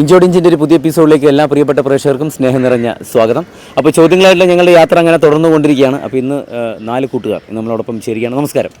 ഇഞ്ചോടിഞ്ചിന്റെ ഒരു പുതിയ എപ്പിസോഡിലേക്ക് എല്ലാ പ്രിയപ്പെട്ട പ്രേക്ഷകർക്കും സ്നേഹം നിറഞ്ഞ സ്വാഗതം. അപ്പോൾ ചോദ്യങ്ങളായിട്ടുള്ള ഞങ്ങളുടെ യാത്ര അങ്ങനെ തുടർന്നു കൊണ്ടിരിക്കുകയാണ്. അപ്പോൾ ഇന്ന് നാല് കൂട്ടുകാർ ഇന്ന് നമ്മളോടൊപ്പം ചേരുകയാണ്. നമസ്കാരം.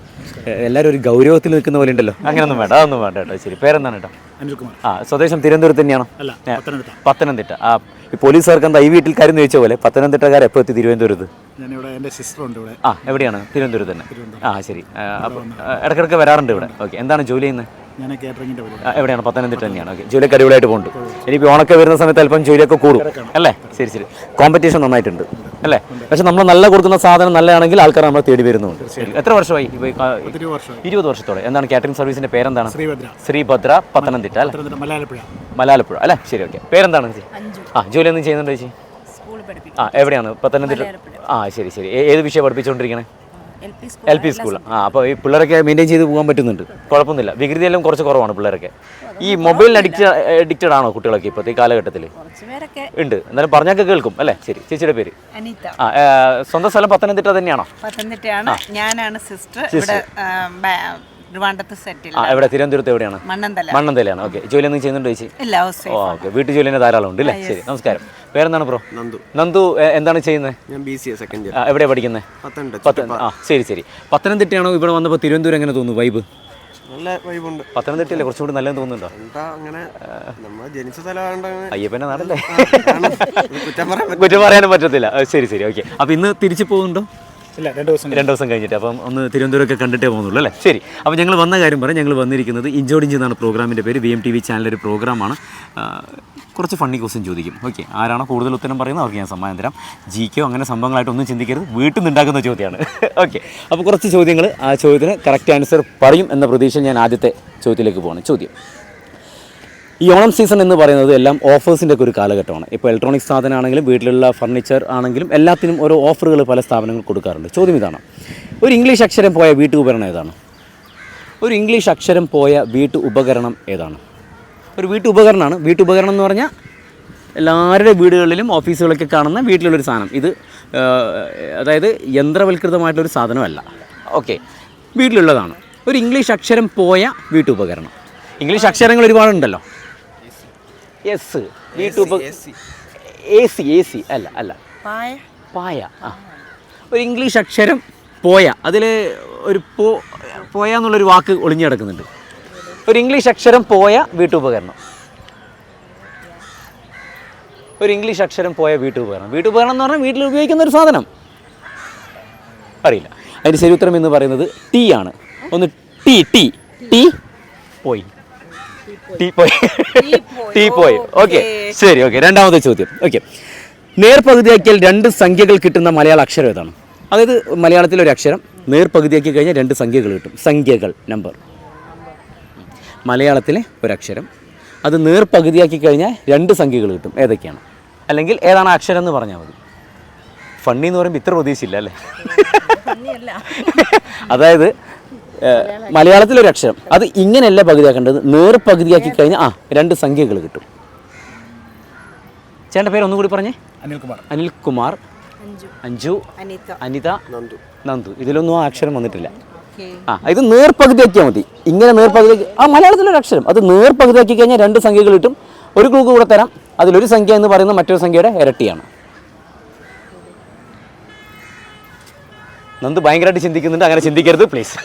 എല്ലാവരും ഒരു ഗൗരവത്തിൽ നിൽക്കുന്ന പോലെ ഉണ്ടല്ലോ? അങ്ങനെയൊന്നും വേണ്ട അതൊന്നും വേണ്ട കേട്ടോ ശരി. പേരെന്താണ് കേട്ടോ? അനിൽകുമാർ. ആ സ്വദേശം തിരുവനന്തപുരത്ത് തന്നെയാണോ? അല്ല പത്തനംതിട്ട. പത്തനംതിട്ട. ആ ഈ പോലീസുകാർക്ക് എന്താ ഈ വീട്ടിൽ കാര്യം ചോദിച്ച പോലെ പത്തനംതിട്ടക്കാർ എപ്പോൾ എത്തി തിരുവനന്തപുരത്ത്? ഞാനിവിടെ എന്റെ സിസ്റ്റർ ഉണ്ട് ഇവിടെ. ആ എവിടെയാണ്? തിരുവനന്തപുരത്ത് തന്നെ. ആ ശരി. അപ്പം അപ്പോൾ ഇടയ്ക്കിടയ്ക്ക് വരാറുണ്ട് ഇവിടെ. ഓക്കെ എന്താണ് ജോലി ചെയ്യുന്നത്? ഞാൻ കാറ്ററിങ്ങിന്റെ പരിപാടി. എവിടെയാണ്? പത്തനംതിട്ട തന്നെയാണ്. ഓക്കെ. ജോലിയൊക്കെ അടിപൊളിയായിട്ട് പോകുന്നുണ്ട് ഇനിയിപ്പോൾ ഓണൊക്കെ വരുന്ന സമയത്ത് അല്പം ജോലിയൊക്കെ കൂടും. അല്ലേ? ശരി ശരി. കോമ്പറ്റീഷൻ നന്നായിട്ടുണ്ട്. അല്ലേ? പക്ഷെ നമ്മൾ നല്ല കൊടുക്കുന്ന സാധനം നല്ലതാണെങ്കിൽ ആൾക്കാർ നമ്മൾ തേടി വരുന്നുണ്ട്. ശരി. എത്ര വർഷമായി? ഇരുപത് വർഷത്തോടെ എന്താണ് കാറ്ററിംഗ് സർവീസിന്റെ പേരെന്താണ്? ശ്രീഭദ്ര. പത്തനംതിട്ട അല്ലേ? മലാലപ്പുഴ മലയാളപ്പുഴ. അല്ലേ? ശരി ഓക്കെ. പേരെന്താണ് ആ ജോലി ഒന്നും ചെയ്യുന്നുണ്ടോ ചേച്ചി? ആ എവിടെയാണ്? പത്തനംതിട്ട ആ ശരി ശരി. ഏത് വിഷയം പഠിപ്പിച്ചുകൊണ്ടിരിക്കണേ? എൽ പി സ്കൂൾ ആ അപ്പോൾ ഈ പിള്ളേരൊക്കെ മെയിന്റെയിൻ ചെയ്ത് പോകാൻ പറ്റുന്നുണ്ട്. കുഴപ്പമൊന്നുമില്ല. വികൃതിയെല്ലാം കുറച്ച് കുറവാണ് പിള്ളേരൊക്കെ. ഈ മൊബൈൽ അഡിക്റ്റ് അഡിക്റ്റഡ് ആണോ കുട്ടികളൊക്കെ ഇപ്പോഴത്തെ ഈ കാലഘട്ടത്തിൽ ഉണ്ട്. എന്നാലും പറഞ്ഞൊക്കെ കേൾക്കും. അല്ലേ? ശരി. ചേച്ചിയുടെ പേര്? അനിത. ആ സ്വന്തം സ്ഥലം പത്തനംതിട്ട തന്നെയാണോ? പത്തനംതിട്ടയാണ്. ഞാനാണ് സിസ്റ്റർ ഇവിടെ സെറ്റിൽ എവിടെ? തിരുവനന്തപുരത്ത് എവിടെയാണ്? മണ്ണന്തല. മണ്ണന്തലയാണ് ഓക്കെ. ജോലി ഒന്നും ചെയ്യുന്നുണ്ടോ ചേച്ചി? ഇല്ല ഹൗസ് ഓ ഓക്കെ. വീട്ടു ജോലി തന്നെ ധാരാളം ഉണ്ട് അല്ലേ ശരി നമസ്കാരം. പേരെന്താണ് ബ്രോ? നന്ദു. നന്ദു എന്താണ് ചെയ്യുന്നത് ഞാൻ B C A second year എവിടെയാണ് പഠിക്കുന്നത് പത്തനംതിട്ട പത്ത ആ ശരി ശരി. പത്തനംതിട്ടയാണോ? ഇവിടെ വന്നപ്പോൾ തിരുവനന്തപുരം എങ്ങനെ തോന്നുന്നു? വൈബ് നല്ല വൈബുണ്ട് പത്തനംതിട്ടയല്ലേ? കുറച്ചുകൂടി നല്ലത് തോന്നുന്നുണ്ടോ? അങ്ങനെ? നമ്മൾ ജനിച്ച അയ്യപ്പന്റെ നാടല്ലേ. കുറ്റം പറയാനും പറ്റത്തില്ല. ശരി ശരി. ഓക്കെ. അപ്പൊ ഇന്ന് തിരിച്ചു പോകുന്നുണ്ടോ? ഇല്ല രണ്ട് ദിവസം രണ്ട് ദിവസം കഴിഞ്ഞിട്ട്. അപ്പം ഒന്ന് തിരുവനന്തപുരമൊക്കെ കണ്ടിട്ടേ പോകുന്നുള്ളൂ അല്ലേ? ശരി. അപ്പോൾ ഞങ്ങൾ വന്ന കാര്യം പറയാം ഞങ്ങൾ വന്നിരിക്കുന്നത് ഇഞ്ചോടിഞ്ച് എന്നാണ് പ്രോഗ്രാമിന്റെ പേര്. വി എം ടി വി ചാനലൊരു പ്രോഗ്രാമാണ്. കുറച്ച് ഫണ്ണി ക്വസ്റ്റ്യൻ ചോദിക്കും. ഓക്കെ. ആരാണോ കൂടുതൽ ഉത്തരം പറയുന്നത് അവർക്ക് ഞാൻ സമ്മാനം തരാം. ജി കെയോ അങ്ങനെ സംഭവങ്ങളായിട്ടൊന്നും ചിന്തിക്കരുത്. വീട്ടിൽ നിന്നുണ്ടാക്കുന്ന ചോദ്യമാണ്. ഓക്കെ. അപ്പോൾ കുറച്ച് ചോദ്യങ്ങൾ ആ ചോദ്യത്തിന് കറക്റ്റ് ആൻസർ പറയും എന്ന പ്രതീക്ഷ ഞാൻ ആദ്യത്തെ ചോദ്യത്തിലേക്ക് പോകണം ചോദ്യം. ഈ ഓണം സീസൺ എന്ന് പറയുന്നത് എല്ലാം ഓഫേഴ്സിന്റെ ഒക്കെ ഒരു കാലഘട്ടമാണ്. ഇപ്പോൾ ഇലക്ട്രോണിക് സാധനമാണെങ്കിലും വീട്ടിലുള്ള ഫർണിച്ചർ ആണെങ്കിലും എല്ലാത്തിനും ഓരോ ഓഫറുകൾ പല സ്ഥാപനങ്ങൾ കൊടുക്കാറുണ്ട്. ചോദ്യം ഇതാണ്. ഒരു ഇംഗ്ലീഷ് അക്ഷരം പോയ വീട്ടു ഉപകരണം ഏതാണ്? ഒരു ഇംഗ്ലീഷ് അക്ഷരം പോയ വീട്ടു ഉപകരണം ഏതാണ്? ഒരു വീട്ടു ഉപകരണമാണ് വീട്ടു ഉപകരണം എന്ന് പറഞ്ഞാൽ എല്ലാവരുടെ വീടുകളിലും ഓഫീസുകളൊക്കെ കാണുന്ന വീട്ടിലുള്ളൊരു സാധനം. ഇത് അതായത് യന്ത്രവൽകൃതമായിട്ടുള്ളൊരു സാധനമല്ല. ഓക്കെ. വീട്ടിലുള്ളതാണ്. ഒരു ഇംഗ്ലീഷ് അക്ഷരം പോയ വീട്ടുപകരണം ഇംഗ്ലീഷ് അക്ഷരങ്ങൾ ഒരുപാടുണ്ടല്ലോ. എസ് വീട്ടുപ എ സി എ സി അല്ല അല്ല. പായ. പായ. ആ. ഒരു ഇംഗ്ലീഷ് അക്ഷരം പോയ. അതിൽ ഒരു പോ പോയ എന്നുള്ളൊരു വാക്ക് ഒളിഞ്ഞു കിടക്കുന്നുണ്ട്. ഒരു ഇംഗ്ലീഷ് അക്ഷരം പോയ വീട്ടുപകരണം. ഒരു ഇംഗ്ലീഷ് അക്ഷരം പോയ വീട്ടുപകരണം. വീട്ടുപകരണം എന്ന് പറഞ്ഞാൽ വീട്ടിൽ ഉപയോഗിക്കുന്ന ഒരു സാധനം. അറിയില്ല. അതിന്റെ ശരി ഉത്തരം എന്ന് പറയുന്നത് ടീ ആണ്. ഒന്ന് ടീ ടീ ടീ പോയി. ടീ പോയി ടീ പോയി ഓക്കെ. ശരി ഓക്കെ. രണ്ടാമത്തെ ചോദ്യം. ഓക്കെ. നേർപകുതിയാക്കിയാൽ രണ്ട് സംഖ്യകൾ കിട്ടുന്ന മലയാള അക്ഷരം ഏതാണ്? അതായത് മലയാളത്തിലെ ഒരു അക്ഷരം നേർപകുതിയാക്കി കഴിഞ്ഞാൽ രണ്ട് സംഖ്യകൾ കിട്ടും. സംഖ്യകൾ നമ്പർ മലയാളത്തിലെ ഒരക്ഷരം അത് നേർപകുതിയാക്കി കഴിഞ്ഞാൽ രണ്ട് സംഖ്യകൾ കിട്ടും. ഏതൊക്കെയാണ്? അല്ലെങ്കിൽ ഏതാണ് അക്ഷരം എന്ന് പറഞ്ഞാൽ മതി. ഫണ്ണി എന്ന് പറയുമ്പോൾ ഇത്ര പ്രതീക്ഷയില്ല അല്ലേ? അതായത് മലയാളത്തിലൊരു അക്ഷരം. അത് ഇങ്ങനെയല്ല പകുതിയാക്കേണ്ടത്. നേർ പകുതിയാക്കി കഴിഞ്ഞാൽ ആ രണ്ട് സംഖ്യകൾ കിട്ടും. ചേട്ടന്റെ പേര് ഒന്നുകൂടി പറഞ്ഞേ? അനിൽകുമാർ. അനിൽകുമാർ. അഞ്ജു. അനിത. അനിത. നന്ദു. നന്ദു. ഇതിലൊന്നും ആ അക്ഷരം വന്നിട്ടില്ല. ഓക്കെ. ആ ഇത് നേർപകുതിയാക്കിയാൽ മതി. ഇങ്ങനെ നേർപകുതി ആ മലയാളത്തിലൊരു അക്ഷരം. അത് നേർപകുതിയാക്കി കഴിഞ്ഞാൽ രണ്ട് സംഖ്യകൾ കിട്ടും. ഒരു ക്ലൂ കൂടെ തരാം. അതിലൊരു സംഖ്യ എന്ന് പറയുന്ന മറ്റൊരു സംഖ്യയുടെ ഇരട്ടിയാണ്. നന്ദു ഭയങ്കരമായിട്ട് ചിന്തിക്കുന്നുണ്ട്. അങ്ങനെ ചിന്തിക്കരുത് പ്ലീസ്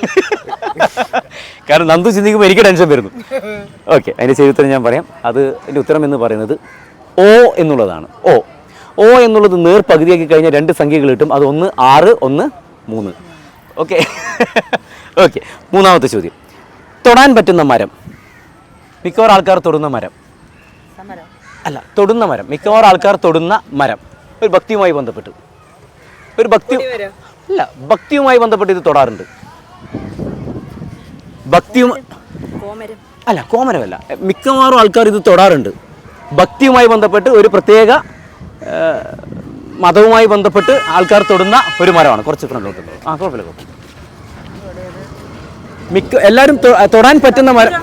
കാരണം നന്ദു ചിന്തിക്കുമ്പോൾ എനിക്ക് ടെൻഷൻ വരുന്നു. ഓക്കെ അതിന്റെ ശരി ഉത്തരം ഞാൻ പറയാം. അത് അതിന്റെ ഉത്തരം എന്ന് പറയുന്നത് ഓ എന്നുള്ളതാണ്. ഓ. ഓ എന്നുള്ളത് നേർ പകുതിയാക്കി കഴിഞ്ഞാൽ രണ്ട് സംഖ്യകൾ കിട്ടും. അത് ഒന്ന് ആറ് ഒന്ന് മൂന്ന്. ഓക്കെ ഓക്കെ മൂന്നാമത്തെ ചോദ്യം. തൊടാൻ പറ്റുന്ന മരം. മിക്കവാറും ആൾക്കാർ തൊടുന്ന മരം. അല്ല തൊടുന്ന മരം. മിക്കവാറും ആൾക്കാർ തൊടുന്ന മരം. ഒരു ഭക്തിയുമായി ബന്ധപ്പെട്ടു. ഒരു ഭക്തി അല്ല ഭക്തിയുമായി ബന്ധപ്പെട്ട് ഇത് തൊടാറുണ്ട്. ഭക്തിയും അല്ല കോമരമല്ല. മിക്കവാറും ആൾക്കാർ ഇത് തൊടാറുണ്ട്. ഭക്തിയുമായി ബന്ധപ്പെട്ട് ഒരു പ്രത്യേക മതവുമായി ബന്ധപ്പെട്ട് ആൾക്കാർ തൊടുന്ന ഒരു മരമാണ്. കുറച്ച് ഫ്രണ്ടിലോട്ട് ആ കുഴപ്പമില്ല കുഴപ്പമില്ല. മിക്ക എല്ലാവരും തൊടാൻ പറ്റുന്ന മരം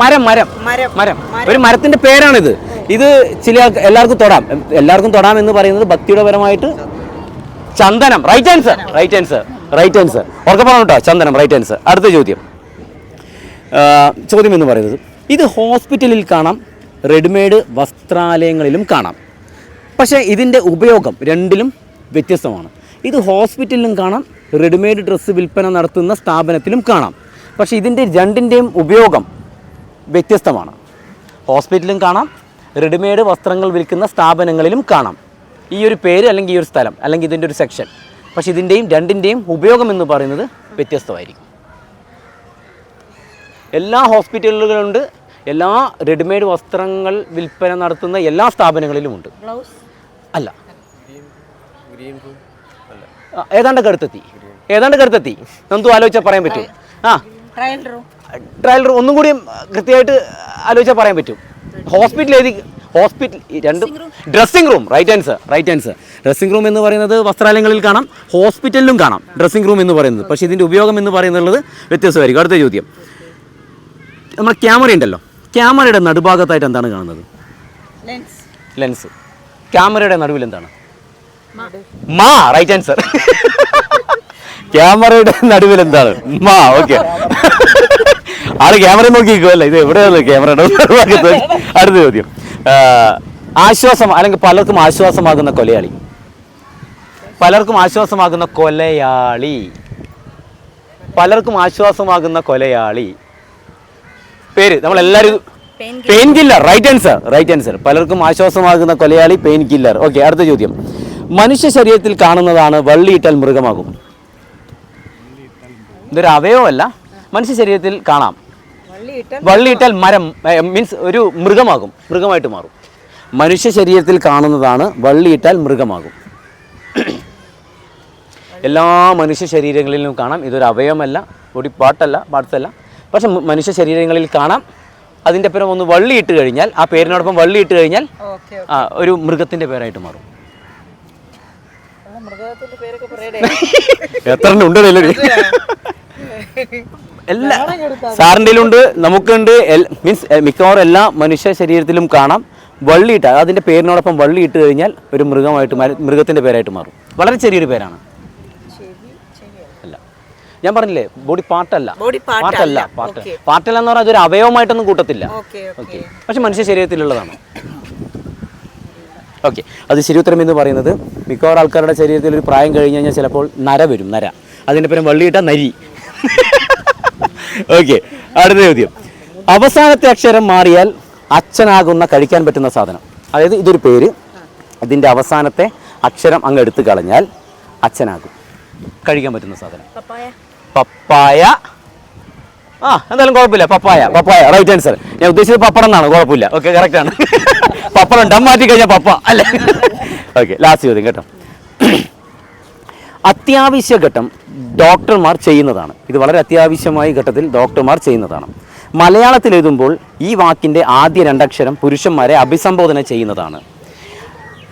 മരം മരം. മരം. ഒരു മരത്തിന്റെ പേരാണിത്. ഇത് ചില എല്ലാവർക്കും തൊടാം. എല്ലാവർക്കും തൊടാം എന്ന് പറയുന്നത് ഭക്തിയുടെ പരമായിട്ട് ചന്ദനം right answer right answer right answer ഉറക്കെ പറഞ്ഞു കേട്ടോ ചന്ദനം റൈറ്റ് ആൻസർ അടുത്ത ചോദ്യം. ചോദ്യം എന്ന് പറയുന്നത് ഇത് ഹോസ്പിറ്റലിൽ കാണാം റെഡിമെയ്ഡ് വസ്ത്രാലയങ്ങളിലും കാണാം. പക്ഷേ ഇതിന്റെ ഉപയോഗം രണ്ടിലും വ്യത്യസ്തമാണ്. ഇത് ഹോസ്പിറ്റലിലും കാണാം റെഡിമെയ്ഡ് ഡ്രസ്സ് വിൽപ്പന നടത്തുന്ന സ്ഥാപനത്തിലും കാണാം. പക്ഷേ ഇതിന്റെ രണ്ടിന്റെയും ഉപയോഗം വ്യത്യസ്തമാണ്. ഹോസ്പിറ്റലിലും കാണാം റെഡിമെയ്ഡ് വസ്ത്രങ്ങൾ വിൽക്കുന്ന സ്ഥാപനങ്ങളിലും കാണാം. ഈ ഒരു പേര് അല്ലെങ്കിൽ ഈ ഒരു സ്ഥലം അല്ലെങ്കിൽ ഇതിന്റെ ഒരു സെക്ഷൻ പക്ഷേ ഇതിന്റെയും രണ്ടിന്റെയും ഉപയോഗം എന്ന് പറയുന്നത് വ്യത്യസ്തമായിരിക്കും. എല്ലാ ഹോസ്പിറ്റലുകളുണ്ട് എല്ലാ റെഡിമെയ്ഡ് വസ്ത്രങ്ങൾ വിൽപ്പന നടത്തുന്ന എല്ലാ സ്ഥാപനങ്ങളിലും ഉണ്ട് അല്ല. ഏതാണ്ട് കടുത്തെത്തി ഏതാണ്ട് കടുത്തെത്തി നന്ദു ആലോചിച്ചാൽ പറയാൻ പറ്റും. ആ. Trial room. ട്രയൽ റൂം ഒന്നും കൂടി കൃത്യമായിട്ട് ആലോചിച്ചാൽ പറയാൻ പറ്റും. ഹോസ്പിറ്റൽ ഏതി ഹോസ്പിറ്റൽ രണ്ടും dressing room right answer right answer dressing room എന്ന് പറയുന്നത് വസ്ത്രാലയങ്ങളിൽ കാണാം ഹോസ്പിറ്റലിലും കാണാം. ഡ്രസ്സിംഗ് റൂം എന്ന് പറയുന്നത്. പക്ഷേ ഇതിന്റെ ഉപയോഗം എന്ന് പറയുന്നത് വ്യത്യസ്തമായിരിക്കും. അടുത്ത ചോദ്യം. നമ്മൾ ക്യാമറ ഉണ്ടല്ലോ. ക്യാമറയുടെ നടുഭാഗത്തായിട്ട് എന്താണ് കാണുന്നത്? ലെൻസ് ക്യാമറയുടെ നടുവിൽ എന്താണ്? മാ. റൈറ്റ് ആൻസർ ക്യാമറയുടെ നടുവിൽ എന്താണ്? മാ. ഓക്കെ ആൾ ക്യാമറ നോക്കി നിൽക്കുമല്ലേ ഇത് എവിടെയാണ് ക്യാമറയുടെ അടുത്ത ചോദ്യം. ആശ്വാസം അല്ലെങ്കിൽ പലർക്കും ആശ്വാസമാകുന്ന കൊലയാളി. പലർക്കും ആശ്വാസമാകുന്ന കൊലയാളി. പലർക്കും ആശ്വാസമാകുന്ന കൊലയാളി. പേര് നമ്മളെല്ലാവരും pain killer right answer right answer പലർക്കും ആശ്വാസമാകുന്ന കൊലയാളി പെയിൻ കില്ലർ ഓക്കെ അടുത്ത ചോദ്യം. മനുഷ്യ ശരീരത്തിൽ കാണുന്നതാണ് വള്ളിയിട്ടാൽ മൃഗമാകും. ഇതൊരു അവയവമല്ല. മനുഷ്യ ശരീരത്തിൽ കാണാം. വള്ളിയിട്ടാൽ മരം മീൻസ് ഒരു മൃഗമാകും മൃഗമായിട്ട് മാറും. മനുഷ്യ ശരീരത്തിൽ കാണുന്നതാണ് വള്ളിയിട്ടാൽ മൃഗമാകും. എല്ലാ മനുഷ്യ ശരീരങ്ങളിലും കാണാം. ഇതൊരു അവയവമല്ല ഒരു പാട്ടല്ല പാട്ടല്ല. പക്ഷെ മനുഷ്യ ശരീരങ്ങളിൽ കാണാം. അതിന്റെ പേരം ഒന്ന് വള്ളിയിട്ട് കഴിഞ്ഞാൽ ആ പേരിനോടൊപ്പം വള്ളിയിട്ട് കഴിഞ്ഞാൽ ആ ഒരു മൃഗത്തിന്റെ പേരായിട്ട് മാറും. എത്ര ഉണ്ടല്ലോ എല്ലാ സാറിന്റെ ഉണ്ട് നമുക്കുണ്ട് മീൻസ് മിക്കവാറും എല്ലാ മനുഷ്യ ശരീരത്തിലും കാണാം. വള്ളിയിട്ട് അതിന്റെ പേരിനോടൊപ്പം വള്ളി ഇട്ട് കഴിഞ്ഞാൽ ഒരു മൃഗമായിട്ട് മാറി- മൃഗത്തിന്റെ പേരായിട്ട് മാറും. വളരെ ചെറിയൊരു പേരാണ്. ഞാൻ പറഞ്ഞില്ലേ ബോഡി പാർട്ടല്ല. പാട്ടല്ല പാട്ട് പാർട്ടല്ല അല്ല. Part Okay. പാർട്ടല്ല എന്ന് പറഞ്ഞാൽ അതൊരു അവയവമായിട്ടൊന്നും കൂട്ടത്തില്ല. ഓക്കെ പക്ഷെ മനുഷ്യ ശരീരത്തിലുള്ളതാണ്. ഓക്കെ. അത് ശരിയുത്തരം എന്ന് പറയുന്നത് മിക്കവാറും ആൾക്കാരുടെ ശരീരത്തിൽ ഒരു പ്രായം കഴിഞ്ഞ് കഴിഞ്ഞാൽ ചിലപ്പോൾ നര വരും നര. അതിന്റെ പേരും വള്ളിയിട്ട നരി. ഓക്കെ അടുത്ത ചോദ്യം. അവസാനത്തെ അക്ഷരം മാറിയാൽ അച്ഛനാകുന്ന കഴിക്കാൻ പറ്റുന്ന സാധനം. അതായത് ഇതൊരു പേര്. ഇതിന്റെ അവസാനത്തെ അക്ഷരം അങ്ങ് എടുത്തു കളഞ്ഞാൽ അച്ഛനാകും. കഴിക്കാൻ പറ്റുന്ന സാധനം. പപ്പായ. ആ എന്തായാലും കുഴപ്പമില്ല. പപ്പായ. പപ്പായ. റൈറ്റ് ആൻസർ ഞാൻ ഉദ്ദേശിച്ചത് പപ്പടം എന്നാണ്. കുഴപ്പമില്ല. ഓക്കെ കറക്റ്റ് ആണ്. പപ്പടം ഡം മാറ്റി കഴിഞ്ഞാൽ പപ്പ. അല്ലേ? ഓക്കെ ലാസ്റ്റ് ചോദ്യം കേട്ടോ. അത്യാവശ്യ ഘട്ടം ഡോക്ടർമാർ ചെയ്യുന്നതാണ്. ഇത് വളരെ അത്യാവശ്യമായ ഘട്ടത്തിൽ ഡോക്ടർമാർ ചെയ്യുന്നതാണ്. മലയാളത്തിൽ എഴുതുമ്പോൾ ഈ വാക്കിന്റെ ആദ്യ രണ്ടക്ഷരം പുരുഷന്മാരെ അഭിസംബോധന ചെയ്യുന്നതാണ്.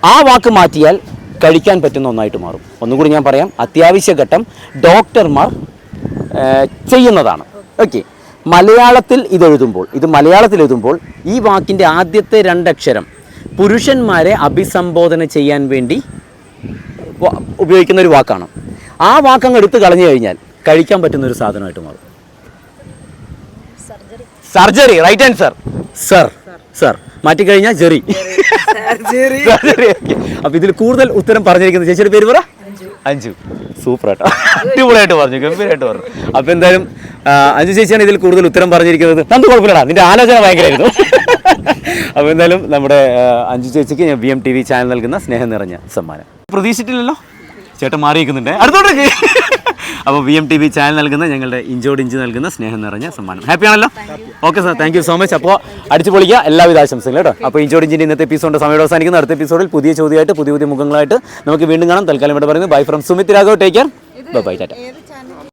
ആ വാക്ക് മാറ്റിയാൽ കഴിക്കാൻ പറ്റുന്ന ഒന്നായിട്ട് മാറും. ഒന്നുകൂടി ഞാൻ പറയാം. അത്യാവശ്യ ഘട്ടം ഡോക്ടർമാർ ചെയ്യുന്നതാണ്. ഓക്കെ. മലയാളത്തിൽ ഇതെഴുതുമ്പോൾ ഇത് മലയാളത്തിൽ എഴുതുമ്പോൾ ഈ വാക്കിന്റെ ആദ്യത്തെ രണ്ടക്ഷരം പുരുഷന്മാരെ അഭിസംബോധന ചെയ്യാൻ വേണ്ടി ഉപയോഗിക്കുന്ന ഒരു വാക്കാണ്. ആ വാക്കങ്ങ് എടുത്ത് കളഞ്ഞു കഴിഞ്ഞാൽ കഴിക്കാൻ പറ്റുന്ന ഒരു സാധനമായിട്ട് മാറും. Surgery. Right answer sir. Sir. മാറ്റിക്കഴിഞ്ഞാൽ Jerry. അപ്പൊ ഇതിൽ കൂടുതൽ ഉത്തരം പറഞ്ഞിരിക്കുന്നത് ചേച്ചിയുടെ പേര് പറ? അഞ്ചു സൂപ്പർ ആട്ടോ. അടിപൊളിയായിട്ട് പറഞ്ഞു ഗംഭീരമായിട്ട് പറഞ്ഞു. അപ്പൊ എന്തായാലും അഞ്ചു ചേച്ചിയാണ് ഇതിൽ കൂടുതൽ ഉത്തരം പറഞ്ഞിരിക്കുന്നത്. നന്ദി കുഴപ്പമില്ലടാ. നിന്റെ ആലോചന ഭയങ്കരമായിരുന്നു. അപ്പൊ എന്തായാലും നമ്മുടെ അഞ്ചു ചേച്ചിക്ക് ഞാൻ B M T V channel നൽകുന്ന സ്നേഹം നിറഞ്ഞ സമ്മാനം. പ്രതീക്ഷിച്ചിട്ടില്ലല്ലോ? ചേട്ടൻ മാറിയിരിക്കുന്നുണ്ട് അടുത്തോട്ടേക്ക്. അപ്പോൾ V M T V channel നൽകുന്ന ഞങ്ങളുടെ ഇഞ്ചോട് ഇഞ്ച് നൽകുന്ന സ്നേഹം നിറഞ്ഞ സമ്മാനം. ഹാപ്പി ആണല്ലോ? Okay sir thank you so much അപ്പോൾ അടിച്ചു പൊളിക്കുക. എല്ലാവിധ ആശംസകളും കേട്ടോ. അപ്പോൾ ഇഞ്ചോട് ഇഞ്ചിന്റെ ഇന്നത്തെ എപ്പിസോഡ് സമയം അവസാനിക്കുന്ന. അടുത്ത എപ്പിസോഡിൽ പുതിയ ചോദ്യമായിട്ട് പുതിയ പുതിയ മുഖങ്ങളായിട്ട് നമുക്ക് വീണ്ടും കാണാം. തൽക്കാലം ഇവിടെ പറയുന്നത് bye from Sumit Raghav take care bye Tata ഏത് ചാനൽ